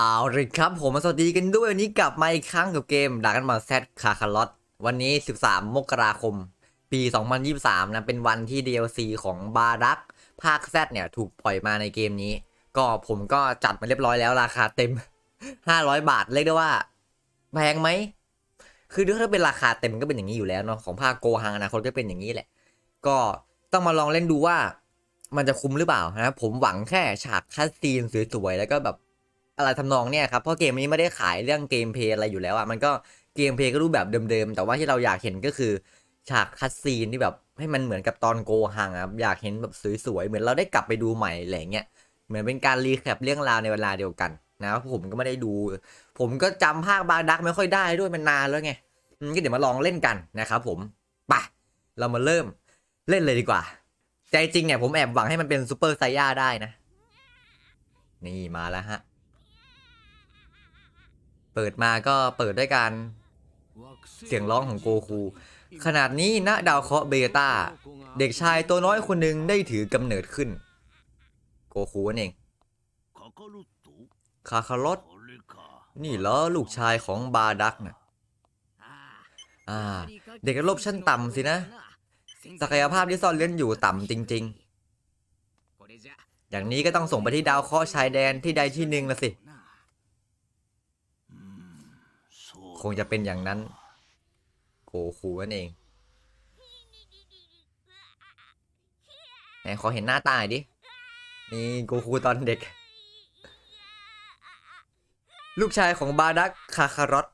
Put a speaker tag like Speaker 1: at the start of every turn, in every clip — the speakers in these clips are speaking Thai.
Speaker 1: เอาเลยครับผมมาสวัสดีกันด้วยวันนี้กลับมาอีกครั้งกับเกมดักกันมาแซดคาคาร์ลอตวันนี้ 13 มกราคม ปี 2023 นะเป็นวันที่ DLC ของบารักภาคแซดเนี่ยถูกปล่อยมาในเกมนี้ ก็ผมก็จัดมาเรียบร้อยแล้วราคาเต็ม 500 บาทเรียกได้ว่าแพงไหม คือถ้าเป็นราคาเต็มก็เป็นอย่างนี้อยู่แล้วเนาะของภาคโกฮังอนาคตก็เป็นอย่างนี้แหละ ก็ต้องมาลองเล่นดูว่ามันจะคุ้มหรือเปล่านะผมหวังแค่ฉากคัสซีนสวยๆแล้วก็แบบ อะไรทำนองเนี่ยครับเพราะเกมนี้ไม่ได้ขายเรื่องเกมเพย์อะไรอยู่แล้วอะมันก็เกมเพย์ก็รูปแบบเดิมๆ แต่ว่าที่เราอยากเห็นก็คือฉากคัดซีนที่แบบให้มันเหมือนกับตอนโกฮังอะอยากเห็นแบบสวยๆ เหมือนเราได้กลับไปดูใหม่อะไรเงี้ยเหมือนเป็นการรีแคปเรื่องราวในเวลาเดียวกันนะผมก็ไม่ได้ดู ผมก็จำภาคบาร์ดักไม่ค่อยได้ด้วยมันนานแล้วไงก็เดี๋ยวมาลองเล่นกันนะครับผมไปเรามาเริ่มเล่นเลยดีกว่า ใจจริงเนี่ยผมแอบหวังให้มันเป็นซูเปอร์ไซย่าได้นะ นี่มาแล้วฮะ ปิดมาก็เปิดด้วยการเสียงร้องของโกคูขนาดนี้ณดาวเคราะห์เบต้า เด็กชายตัวน้อยคนหนึ่งได้ถือกำเนิดขึ้น โกคูนั่นเองคาคารอตนี่เหรอลูกชายของบาดักนะอ่า เด็กลบชั้นต่ำสินะ ศักยภาพที่ซ่อนเล่นอยู่ต่ำจริง ๆ อย่างนี้ก็ต้องส่งไปที่ดาวเคราะห์ชายแดนที่ใดที่หนึ่งละสิ คงจะเป็นอย่างนั้น โกคูนั่นเองไหนขอเห็นหน้าตายดิ นี่โกคูตอนเด็ก ลูกชายของบาดักคาคารอต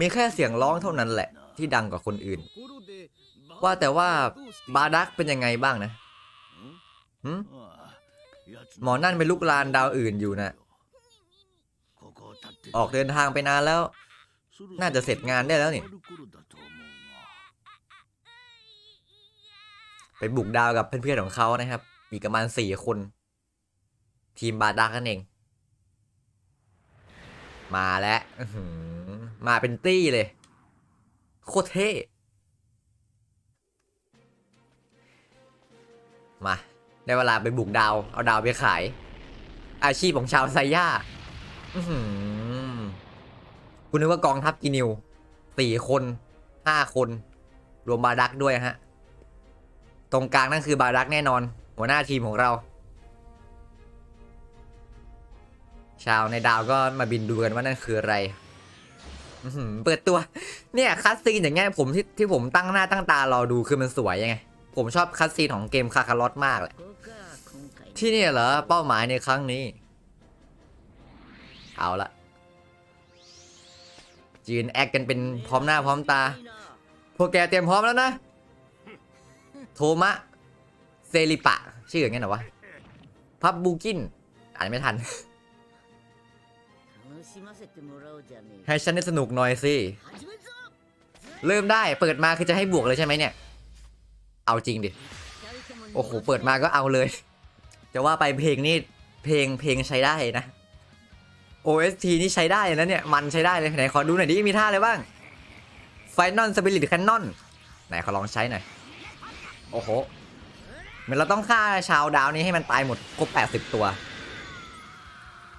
Speaker 1: มีแค่เสียงร้องเท่านั้นแหละ ที่ดังกว่าคนอื่น ว่าแต่ว่าบาดักเป็นยังไงบ้างนะหมอนั่นเป็นลูกลานดาวอื่นอยู่นะ ออกเดินทางไปนานแล้ว น่าจะเสร็จงานได้แล้วนี่ ไปบุกดาวกับเพื่อนๆของเขานะครับ มีประมาณสี่คน ทีมบาดักนั่นเอง มาแล้วมาเป็นตี้เลย โคตรเท่ มาได้เวลาไปบุกดาว เอาดาวไปขาย อาชีพของชาวไซย่า อื้อหือ คุณนึกว่ากองทัพกินิวสี่คนห้าคน รวมบาดักด้วยฮะ ตรงกลางนั่นคือบาดักแน่นอน หัวหน้าทีมของเรา ชาวในดาวก็มาบินดูกันว่านั่นคืออะไรเปิดตัว เนี่ยคัสซีนอย่างเงี้ยผมที่ที่ผมตั้งหน้าตั้งตารอดูคือมันสวยยังไง ผมชอบคัสซีนของเกมคาคาร์ลอตมากเลยที่นี่เหรอเป้าหมายในครั้งนี้ เอาละ ยืนแอคกันเป็นพร้อมหน้าพร้อมตา พวกแกเตรียมพร้อมแล้วนะ โทมะ เซริปะ ชื่ออย่างงี้เหรอวะ พับบูกิน อ่านไม่ทัน ให้ฉันได้สนุกหน่อยสิ เริ่มได้ เปิดมาคือจะให้บวกเลยใช่ไหมเนี่ย เอาจริงดิ โอ้โห เปิดมาก็เอาเลย จะว่าไปเพลงนี่ เพลงเพลงใช้ได้นะ OST นี่ใช้ได้เลยนะเนี่ย มันใช้ได้เลย ไหนขอดูหน่อยดิ มีท่าอะไรบ้าง Final Spirit Cannon ไหนขอลองใช้หน่อย โอ้โหเหมือนเราต้องฆ่าชาวดาวนี้ให้มันตายหมดครบ80 ตัว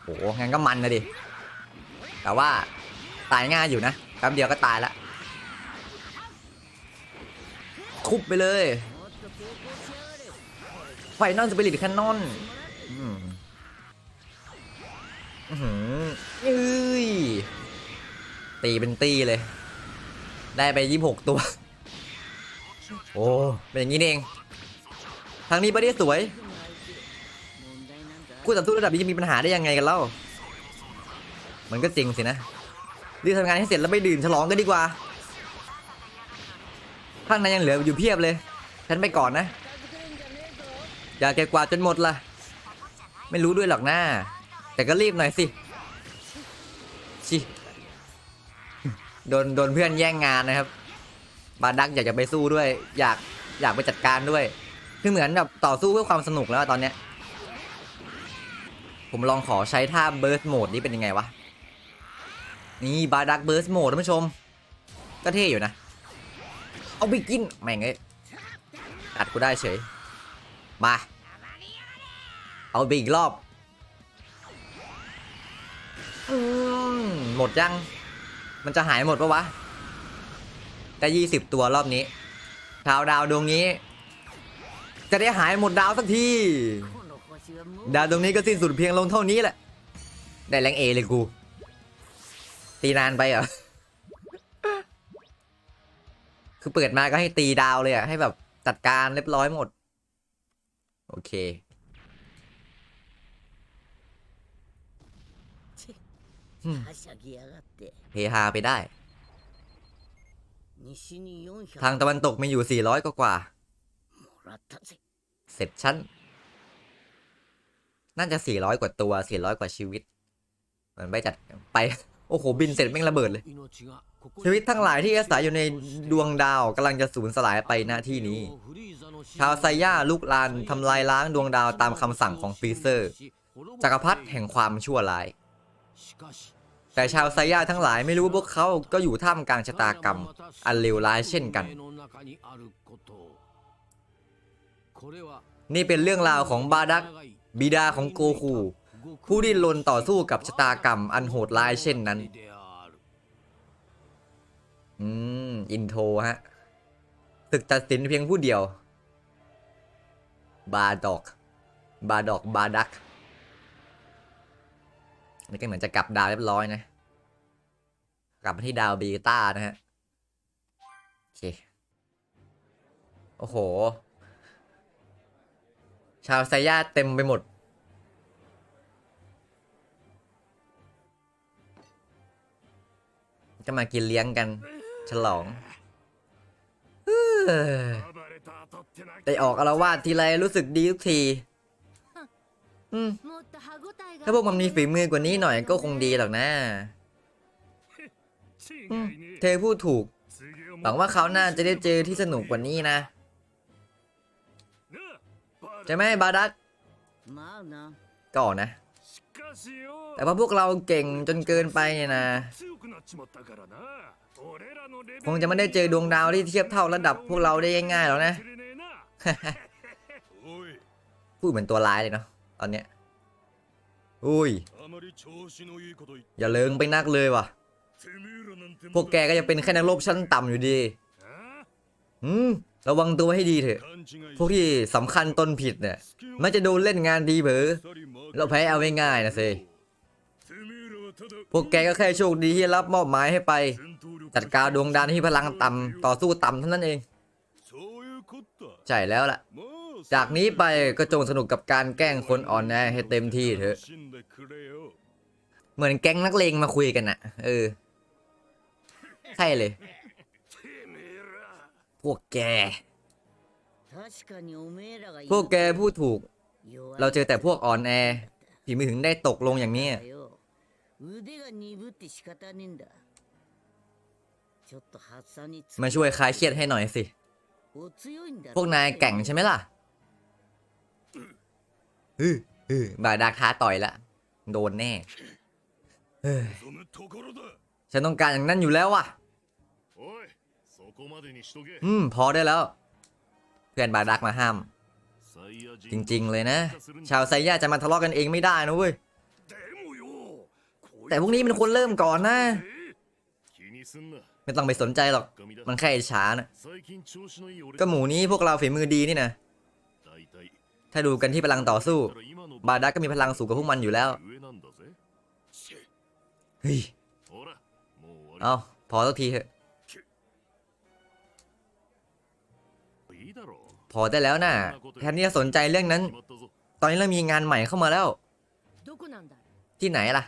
Speaker 1: โอ้โหงั้นก็มันนะดิ แต่ว่าตายง่ายอยู่นะแป๊บเดียวก็ตายละทุบไปเลยไฟนอลสปิริตแคนนอน เอ้ย ตีเป็นตีเลย ได้ไปยี่หกตัว โอ้ เป็นอย่างนี้เอง ทางนี้ไม่ได้สวยคู่ต่อสู้ระดับนี้จะมีปัญหาได้ยังไงกันเล่า มันก็จริงสินะรีบทำงานให้เสร็จแล้วไปดื่มฉลองกันดีกว่า ข้างในยังเหลืออยู่เพียบเลย ฉันไปก่อนนะ อย่าเก็บกวาดจนหมดล่ะ ไม่รู้ด้วยหรอกนะ แต่ก็รีบหน่อยสิชิโดนโดนเพื่อนแย่งงานนะครับ บาดักอยากจะไปสู้ด้วย อยากอยากไปจัดการด้วย คือเหมือนแบบต่อสู้เพื่อความสนุกแล้วตอนเนี้ย ผมลองขอใช้ท่าเบิร์สโหมดนี้เป็นยังไงวะ นี่บาดักเบิร์สโหมดท่านผู้ชม ก็เท่อยู่นะ เอาไปกินแม่งเอ้ยอัดกูได้เฉย มา เอาไปอีกรอบ หมดยัง มันจะหายหมดปะวะ แต่ยี่สิบตัวรอบนี้ดาวดาวดวงนี้ จะได้หายหมดดาวสักที ดาวดวงนี้ก็สิ้นสุดเพียงลงเท่านี้แหละ ได้แรงเอเลยกู ตีนานไปเหรอ คือเปิดมาก็ให้ตีดาวเลยอะให้แบบจัดการเรียบร้อยหมด โอเค
Speaker 2: はしゃぎやがって
Speaker 1: เพฮาไปได้
Speaker 2: 西に400
Speaker 1: ทางตะวันตกมีอยู่ 400 กว่ากว่า
Speaker 2: もらったぜ
Speaker 1: เสร็จชั้น น่าจะ 400 กว่าตัว 400 กว่าชีวิต เหมือนไปจัดไป โอ้โห บินเสร็จแม่งระเบิดเลย ชีวิตทั้งหลายที่อาศัยอยู่ในดวงดาวกำลังจะสูญสลายไปหน้าที่นี้ ชาวไซย่าลุกลานทำลายล้างดวงดาวตามคำสั่งของฟรีเซอร์ จักรพรรดิแห่งความชั่วร้าย แต่ชาวไซยาทั้งหลายไม่รู้ว่าพวกเขาก็อยู่ท่ามกลางชะตากรรม อันเลวร้ายเช่นกัน นี่เป็นเรื่องราวของบาดัก บิดาของโกคู ผู้ดิ้นรนต่อสู้กับชะตากรรม อันโหดร้ายเช่นนั้น อืม อินโทรฮะศึกตัดสินเพียงผู้เดียว บาดอก บาดอก บาดัก นี่ก็เหมือนจะกลับดาวเรียบร้อยนะ กลับมาที่ดาวเบต้านะฮะ โอเค โอ้โห ชาวไซย่าเต็มไปหมด ก็มากินเลี้ยงกัน ฉลองได้ออกอารวาสทีไรรู้สึกดีทุกที ถ้าพวกมันมีฝีมือกว่านี้หน่อยก็คงดีหรอกนะเธอพูดถูก หวังว่าเขาหน่าจะได้เจอที่สนุกกว่านี้นะจะไหมบาดั
Speaker 2: ส
Speaker 1: ก่อนนะ แต่ว่าพวกเราเก่งจนเกินไปเงนะ คงจะไม่ได้เจอดวงดาวที่เทียบเท่าระดับพวกเราได้ง่ายๆหรอกนะ พูดเหมือนตัวร้ายเลยเนาะ อนเนี้ยอุ้ย อย่าเลิงไปนักเลยว่ะ พวกแกก็ยังเป็นแค่นักรบชั้นต่ำอยู่ดีอืมระวังตัวให้ดีเถอะ พวกที่สำคัญตนผิดเนี่ย มันจะโดนเล่นงานดีเบอเราแพ้เอาง่ายๆนะสิพวกแกก็แค่โชคดีที่รับมอบหมายให้ไป จัดการดวงดาวที่พลังต่ำต่อสู้ต่ำเท่านั้นเอง ใช่แล้วล่ะ จากนี้ไปก็จงสนุกกับการแกล้งคนอ่อนแอให้เต็มที่เถอะ เหมือนแก๊งนักเลงมาคุยกันอะเออ ใช่เลย พวกแก พวกแกพูดถูก เราเจอแต่พวกอ่อนแอผีมือถึงได้ตกลงอย่างนี้มาช่วยคลายเครียดให้หน่อยสิ พวกนายแก่งใช่ไหมล่ะ อืออือบาดาท้าต่อยละ โดนแน่เฮ้ยฉันต้องการอย่างนั้นอยู่แล้วว่ะอืมพอได้แล้ว เพื่อนบาดักมาห้าม จริง ๆ เลยนะ ชาวไซย่าจะมาทะเลาะกันเองไม่ได้นะเว้ย แต่พวกนี้เป็นคนเริ่มก่อนนะ ไม่ต้องไปสนใจหรอก มันแค่อิจฉานะก็หมูนี้พวกเราฝีมือดีนี่นะ ถ้าดูกันที่พลังต่อสู้ บาดาก็มีพลังสูงกว่าพวกมันอยู่แล้ว เฮ้ย เอาพอสักทีเถอะ พอได้แล้วน่ะ แทนที่จะสนใจเรื่องนั้น ตอนนี้เรามีงานใหม่เข้ามาแล้ว ที่ไหนล่ะ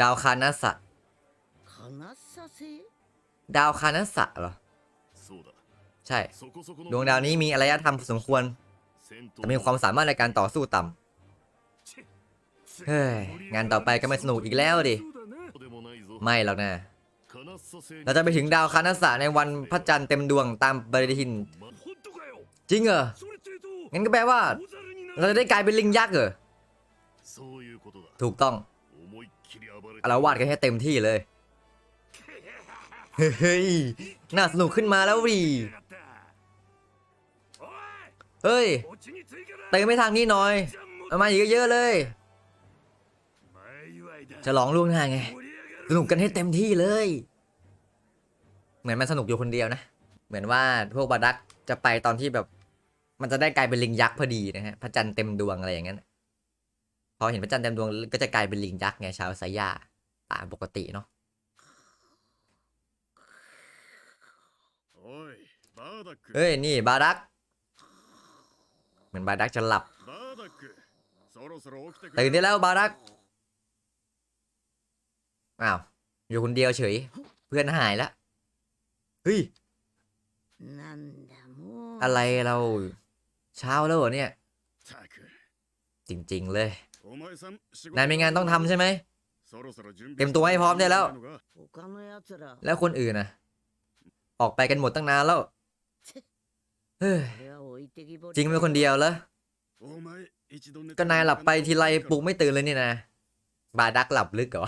Speaker 1: ดาวคานาสะดาวคานาสะเหรอ ใช่ ดวงดาวนี้มีอารยธรรมสมควร แต่มีความสามารถในการต่อสู้ต่ำเฮ้ยงานต่อไปก็ไม่สนุกอีกแล้วดิ ไม่หรอกนะ เราจะไปถึงดาวคานัสสะในวันพระจันทร์เต็มดวงตามปฏิทิน จริงเหรอ งั้นก็แปลว่า เราจะได้กลายเป็นลิงยักษ์เหรอ ถูกต้องอารวาสกันให้เต็มที่เลย เฮ้ย น่าสนุกขึ้นมาแล้ววี เฮ้ยเตะไม่ทางนี้หน่อยเอามาอีกเยอะเลย จะลองล่วงหน้าไง สนุกกันให้เต็มที่เลย เหมือนมันสนุกอยู่คนเดียวนะ เหมือนว่าพวกบาดักจะไปตอนที่แบบ มันจะได้กลายเป็นลิงยักษ์พอดีนะฮะ พระจันทร์เต็มดวงอะไรอย่างนั้นพอเห็นพระจันทร์เต็มดวงก็จะกลายเป็นลิงยักษ์ไงชาวสายาตามปกติเนาะเฮ้ย นี่บารัก เหมือนบาดักจะหลับตื่นได้แล้วบาดักอ้าวอยู่คนเดียวเฉย เพื่อนหายแล้วเฮ้ยอะไรเรา เช้าแล้วเเนี่ย จริง ๆ เลยนายมีงานต้องทำใช่ไหมเต็มตัวให้พร้อมได้แล้ว แล้วคนอื่นนะออกไปกันหมดตั้งนานแล้ว จริงเป็นคนเดียวเหรอก็นายหลับไปทีไรปลุกไม่ตื่นเลยนี่นะ บาดักหลับลึกเหรอ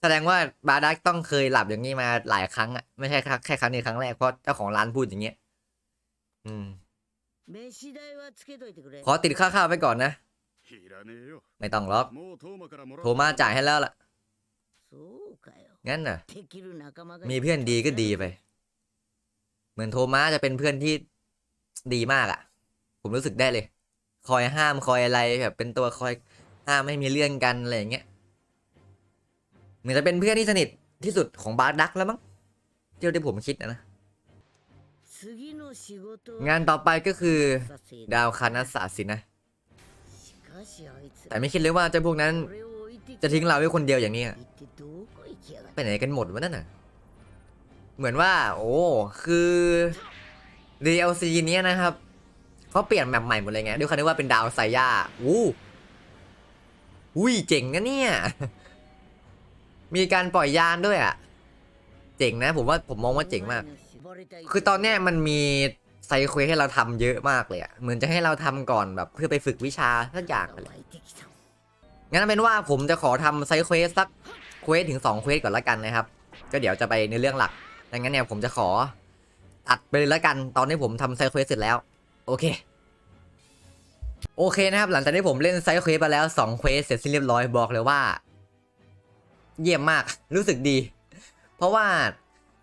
Speaker 1: แสดงว่าบาดักต้องเคยหลับอย่างนี้มาหลายครั้งอะไม่ใช่แค่แค่ครั้งนี้ครั้งแรกเพราะเจ้าของร้านพูดอย่างเงี้ย อืม ขอติดค่าข้าวไปก่อนนะ ไม่ต้องหรอกโทรมาจ่ายให้แล้วล่ะ งั้นน่ะ มีเพื่อนดีก็ดีไป เหมือนโทมัสจะเป็นเพื่อนที่ดีมากอะ่ะ ผมรู้สึกได้เลย คอยห้ามคอยอะไรแบบเป็นตัวคอยห้ามไม่มีเรื่องกันอะไรอย่างเงี้ยเหมือนจะเป็นเพื่อนที่สนิทที่สุดของบาร์ดักแล้วมั้งเที่ยวที่ผมคิดนะงานต่อไปก็คือ ดาวคานัสาสินะ แต่ไม่คิดเลยว่าเจ้าพวกนั้น จะทิ้งเราไว้คนเดียวอย่างนี้ไปไหนกันหมดวะนั่นน่ะ เหมือนว่า โอ้คือ DLC นี้นะครับเขาเปลี่ยนแมปใหม่หมดเลยไงด้วยความที่ว่าเป็นดาวไซย่าอู้อุ้ยเจ๋งนะเนี่ย มีการปล่อยยานด้วยอะ เจ๋งนะ ผมว่าผมมองว่าเจ๋งมาก คือตอนนี้มันมีไซเควสให้เราทำเยอะมากเลยอะ เหมือนจะให้เราทำก่อนแบบ เพื่อไปฝึกวิชาสักอย่างงั้นเป็นว่าผมจะขอทำไซเควสสักเควสถึง2เควสก่อนละกันนะครับ ก็เดี๋ยวจะไปในเรื่องหลัก ดังนั้นเนี่ยผมจะขอตัดไปเลยละกัน ตอนนี้ผมทำไซเควสเสร็จแล้ว โอเค โอเคนะครับ หลังจากที่ผมเล่นไซเควสไปแล้ว2เควสเสร็จสิ้นเรียบร้อยบอกเลยว่า เยี่ยมมากรู้สึกดี เพราะว่า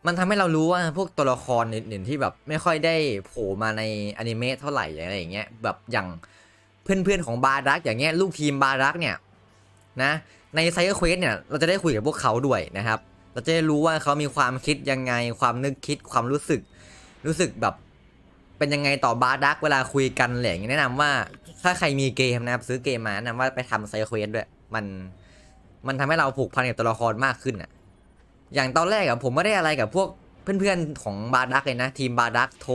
Speaker 1: มันทำให้เรารู้ว่าพวกตัวละครอื่นๆที่แบบไม่ค่อยได้โผล่มาในอนิเมะเท่าไหร่อะไรอย่างเงี้ยแบบอย่างเพื่อนๆของบารักอย่างเงี้ยลูกทีมบารักเนี่ยนะในไซคเควสเนี่ยเราจะได้คุยกับพวกเขาด้วยนะครับ เราจะได้รู้ว่าเขามีความคิดยังไง ความนึกคิดความรู้สึก รู้สึกแบบ เป็นยังไงต่อบาร์ดักเวลาคุยกันอะไรอย่างเงี้ยแนะนำว่า ถ้าใครมีเกมนะครับซื้อเกมมาแนะนำว่าไปทำไซเควสด้วย มัน มันทำให้เราผูกพันกับตัวละครมากขึ้นอะอย่างตอนแรกอะผมไม่ได้อะไรกับพวกเพื่อนๆของบาร์ดักเลยนะ ทีมบาร์ดักโท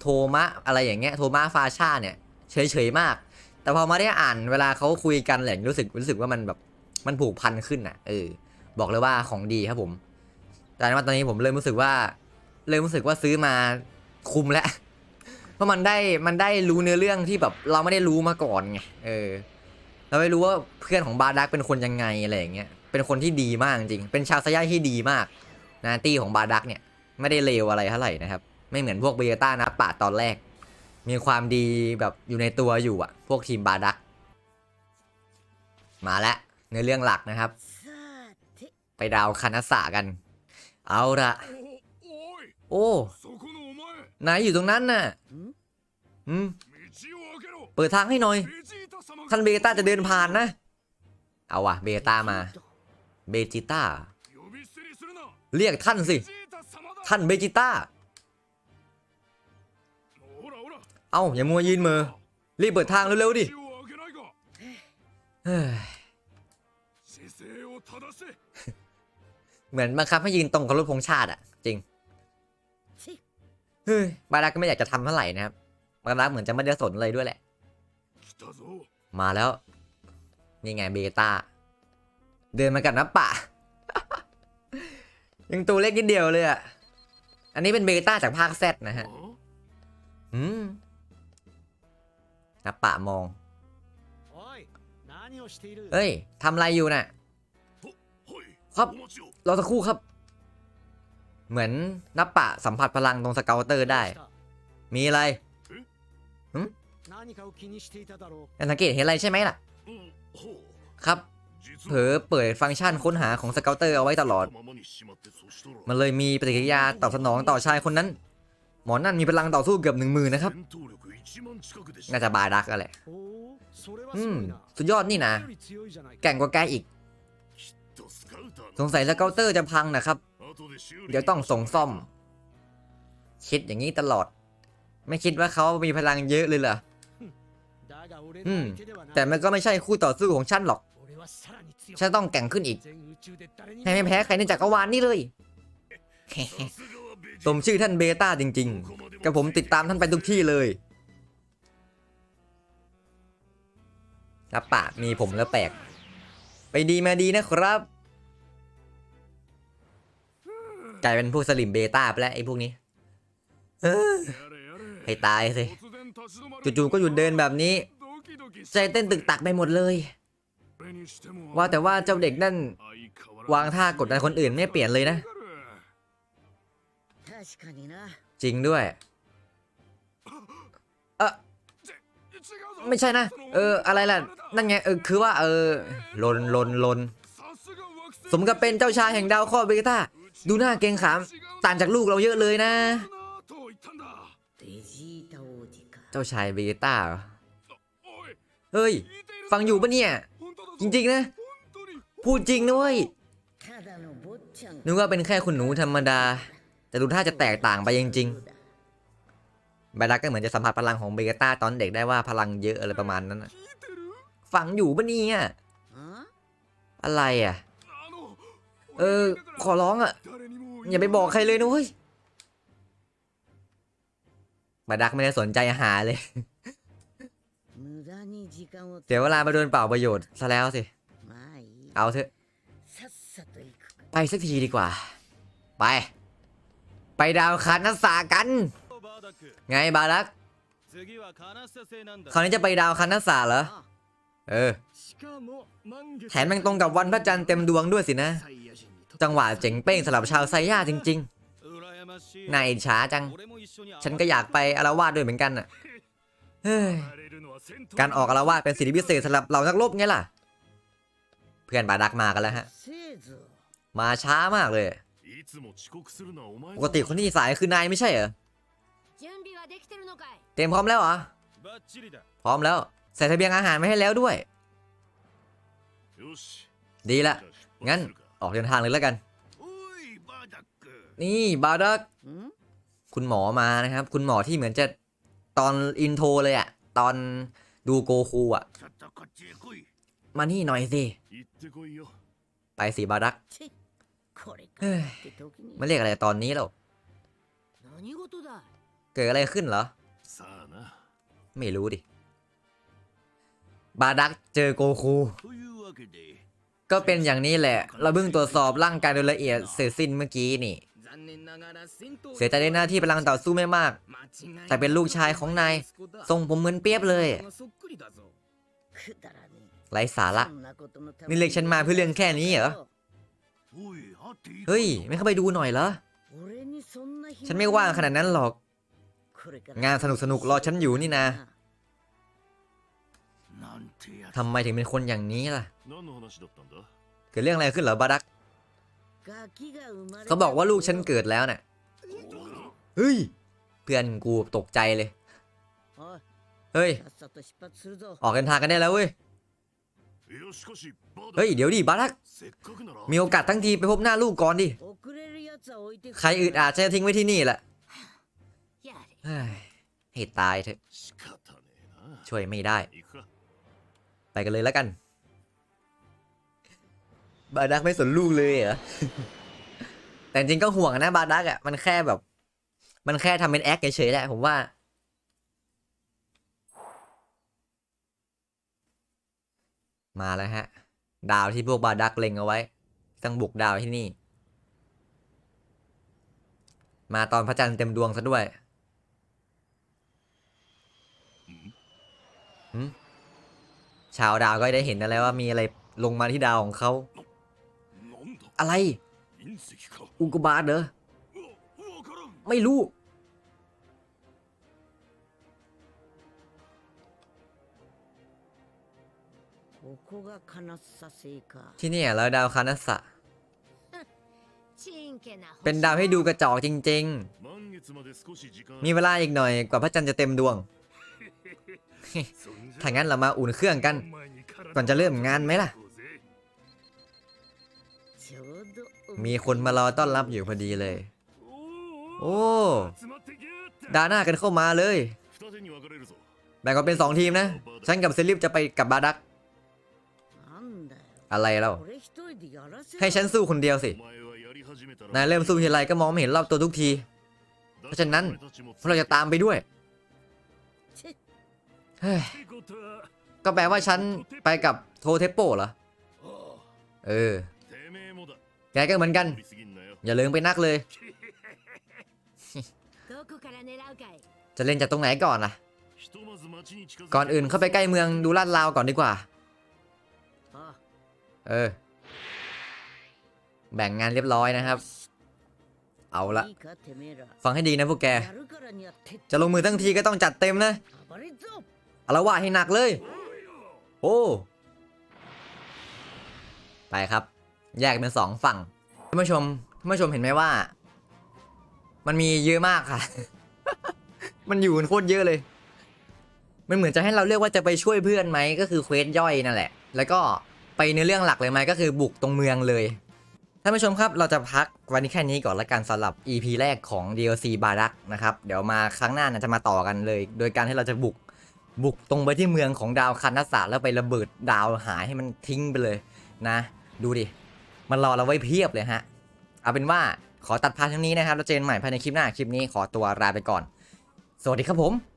Speaker 1: โทมะอะไรอย่างเงี้ยโทมะฟาชาเนี่ยเฉยๆมาก แต่พอมาได้อ่านเวลาเขาคุยกันแหละรู้สึกรู้สึกว่ามันแบบมันผูกพันขึ้นอะเออ บอกเลยว่าของดีครับผม แต่ว่าตอนนี้ผมเริ่มรู้สึกว่า เริ่มรู้สึกว่าซื้อมาคุ้มแล้ว เพราะมันได้มันได้รู้เนื้อเรื่องที่แบบเราไม่ได้รู้มาก่อนไงเออ เราไม่รู้ว่าเพื่อนของบาร์ดักเป็นคนยังไงอะไรอย่างเงี้ยเป็นคนที่ดีมากจริง เป็นชาวไซย่าที่ดีมากนะตี้ของบาร์ดักเนี่ย ไม่ได้เลวอะไรเท่าไหร่นะครับ ไม่เหมือนพวกเบต้านะป่าตอนแรก มีความดีแบบอยู่ในตัวอยู่อะพวกทีมบาดัก มาแล้วในเรื่องหลักนะครับ ไปดาวคานาสากัน เอาละโอ้นายอยู่ตรงนั้นน่ะเปิดทางให้หน่อย ท่านเบต้าจะเดินผ่านนะ เอาวะเบต้ามา เบจิต้า เรียกท่านสิ ท่านเบจิต้า เอาอย่ามัวยืนมือ รีบเปิดทางเร็วๆดิ เหมือนบังคับให้ยืนตรงกับรูปพงชาติอะ จริงเฮ้ยบารักก็ไม่อยากจะทำเท่าไหร่นะครับบารักเหมือนจะไม่ได้สนเลยด้วยแหละ มาแล้ว นี่ไงเบต้า เดินมากับน้ำป่ายังตัวเล็กนิดเดียวเลยอะ อันนี้เป็นเบต้าจากภาคแซดนะฮะ อืมน้ำป่ามอง เฮ้ยทำอะไรอยู่น่ะ ครับรอสักครู่ครับ เหมือนนับปะสัมผัสพลังตรงสเกลเตอร์ได้ มีอะไร
Speaker 3: หืม
Speaker 1: สังเกตเห็นอะไรใช่ไหมล่ะ ครับ เผลอเปิดฟังก์ชันค้นหาของสเกลเตอร์เอาไว้ตลอด มันเลยมีปฏิกิริยาตอบสนองต่อชายคนนั้น หมอนั่นมีพลังต่อสู้เกือบหนึ่งหมื่นนะครับ น่าจะบาดักอะไรอืม สุดยอดนี่นะ แก่งกว่าแกอีก สงสัยสเกลเตอร์จะพังนะครับ เดี๋ยวต้องส่งซ่อม คิดอย่างนี้ตลอด ไม่คิดว่าเขามีพลังเยอะเลยเหรอ
Speaker 3: อืม
Speaker 1: แต่มันก็ไม่ใช่คู่ต่อสู้ของฉันหรอก ฉันต้องแข่งขึ้นอีก ให้ไม่แพ้ใครในจักรวาลนี่เลย สมชื่อท่านเบต้าจริง ๆ กับผมติดตามท่านไปทุกที่เลย รับปากมีผมแล้วแปลก ไปดีมาดีนะครับ กลายเป็นพวกสลิมเบต้าไปแล้วไอ้พวกนี้ให้ตายสิจู่ๆก็หยุดเดินแบบนี้ใจเต้นตึกตักไปหมดเลย ว่าแต่ว่าเจ้าเด็กนั่น วางท่ากดดันคนอื่นไม่เปลี่ยนเลยนะ จริงด้วย เออไม่ใช่นะ เออ อะไรล่ะ นั่นไง เออ คือว่า เออลนลนลนสมกับเป็นเจ้าชายแห่งดาวข้อเบต้า ดูหน้าเกงขามต่างจากลูกเราเยอะเลยนะ เจ้าชายเบต้าเฮ้ย ฟังอยู่ปะเนี่ย จริงๆนะ พูดจริงนะเว้ยนึกว่าเป็นแค่คุณหนูธรรมดา แต่ดูท่าจะแตกต่างไปจริงๆไบรักก็เหมือนจะสัมผัสพลังของเบต้าตอนเด็กได้ว่าพลังเยอะอะไรประมาณนั้นฟังอยู่ปะเนี่ยอะไรอะ เออ ขอร้องอะ อย่าไปบอกใครเลยนะเว้ยมาดักไม่ได้สนใจหาเลยเดี๋ยวเวลามาโดนเปล่าประโยชน์ซะแล้วสิ เอาเถอะ ไปสักทีดีกว่า ไป ไปดาวคานาสากัน ไงบารักคราวนี้จะไปดาวคานาสาเหรอ เออ แถมแม่งตรงกับวันพระจันทร์เต็มดวงด้วยสินะ จังหวะเจ๋งเป้งสำหรับชาวไซย่าจริงๆนายช้าจัง ฉันก็อยากไปอารวาสด้วยเหมือนกันน่ะการออกอารวาสเป็นสิทธิพิเศษสำหรับเรานักรบไงล่ะ เพื่อนบาดักมากันแล้วฮะ มาช้ามากเลย ปกติคนที่สายคือนายไม่ใช่เหรอ เตรียมพร้อมแล้วเหรอ พร้อมแล้ว ใส่ทะเบียงอาหารไมาให้แล้วด้วย ดีละ งั้นออกเดินทางเลยแล้วกัน นี่บาดักคุณหมอมานะครับ คุณหมอที่เหมือนจะตอนอินโทรเลยอะตอนดูโกคูอะมานี่หน่อยสิ ไปสิบาดักมาเรียกอะไรตอนนี้
Speaker 4: หรอ
Speaker 1: เกิดอะไรขึ้นเหรอ ไม่รู้ดิ บาดักเจอโกคู ก็เป็นอย่างนี้แหละ เราเพิ่งตรวจสอบร่างกายโดยละเอียดเสร็จสิ้นเมื่อกี้นี่ เสียใจในหน้าที่พลังต่อสู้ไม่มาก แต่เป็นลูกชายของนาย ทรงผมเหมือนเปียบเลย ไรสาระ นี่เล็กฉันมาเพื่อเรื่องแค่นี้เหรอ เฮ้ย ไม่เข้าไปดูหน่อยเหรอ ฉันไม่ว่าขนาดนั้นหรอก งานสนุกสนุกรอฉันอยู่นี่นะ ทำไมถึงเป็นคนอย่างนี้ล่ะ เกิดเรื่องอะไรขึ้นเหรอบารัก เขาบอกว่าลูกฉันเกิดแล้วน่ะ เฮ้ย เพื่อนกูตกใจเลย เฮ้ย ออกกันทางกันได้แล้วเว้ย เฮ้ย เดี๋ยวดิบารัก มีโอกาสทั้งทีไปพบหน้าลูกก่อนดิ ใครอึดอาจจะทิ้งไว้ที่นี่แหละให้ตายเถอะ ช่วยไม่ได้ ไปกันเลยแล้วกัน บาดักไม่สนลูกเลยเหรอ แต่จริงก็ห่วงนะ บาดักอะ มันแค่แบบ มันแค่ทำเป็นแอคเฉยๆแหละผมว่า มาแล้วฮะ ดาวที่พวกบาดักเล็งเอาไว้ ต้องบุกดาวที่นี่ มาตอนพระจันทร์เต็มดวงซะด้วยหืม ชาวดาวก็ได้เห็นแล้วว่ามีอะไรลงมาที่ดาวของเขา อะไร อุกบาทเหรอ ไม่รู้ ที่นี่แล้วดาวคานัสสะเป็นดาวให้ดูกระจอกจริง ๆ มีเวลาอีกหน่อยกว่าพระจันทร์จะเต็มดวง ถ้างั้นเรามาอุ่นเครื่องกัน ก่อนจะเริ่มงานไหมล่ะ มีคนมารอต้อนรับอยู่พอดีเลย โอ้ดาหน้ากันเข้ามาเลย แบ่งกันเป็นสองทีมนะ ฉันกับเซริฟจะไปกับบาดัก อะไรเรา ให้ฉันสู้คนเดียวสิ นายเริ่มสู้ทีไรก็มองไม่เห็นรอบตัวทุกที เพราะฉะนั้นเราจะตามไปด้วย ก็แปลว่าฉันไปกับโทเทปโปเหรอ เออ แกก็เหมือนกัน อย่าลืงไปนักเลย จะเล่นจากตรงไหนก่อนล่ะ ก่อนอื่นเข้าไปใกล้เมืองดูลาดลาวก่อนดีกว่า เออ แบ่งงานเรียบร้อยนะครับ เอาละ ฟังให้ดีนะพวกแก จะลงมือทั้งทีก็ต้องจัดเต็มนะารวาให้หนักเลย โอ้ ไปครับ แยกเป็นสองฝั่งท่านผู้ชมท่านผู้ชมเห็นไหมว่า มันมีเยอะมากค่ะ มันอยู่กันโคตรเยอะเลย มันเหมือนจะให้เราเลือกว่าจะไปช่วยเพื่อนไหมก็คือเควสย่อยนั่นแหละ แล้วก็ไปในอเรื่องหลักเลยไหมก็คือบุกตรงเมืองเลยท่านผู้ชมครับ เราจะพักวันนี้แค่นี้ก่อนละกันสำหรับ EP แรกของ DLC บารักนะครับ เดี๋ยวมาครั้งหน้านะจะมาต่อกันเลย โดยการที่เราจะบุก บุกตรงไปที่เมืองของดาวคันนัสสะแล้วไประเบิดดาวหายให้มันทิ้งไปเลยนะ ดูดิ มันรอเราไว้เพียบเลยฮะ เอาเป็นว่าขอตัดพาร์ททั้งนี้นะครับ แล้วเจอกันใหม่ภายในคลิปหน้า คลิปนี้ขอตัวลาไปก่อน สวัสดีครับผม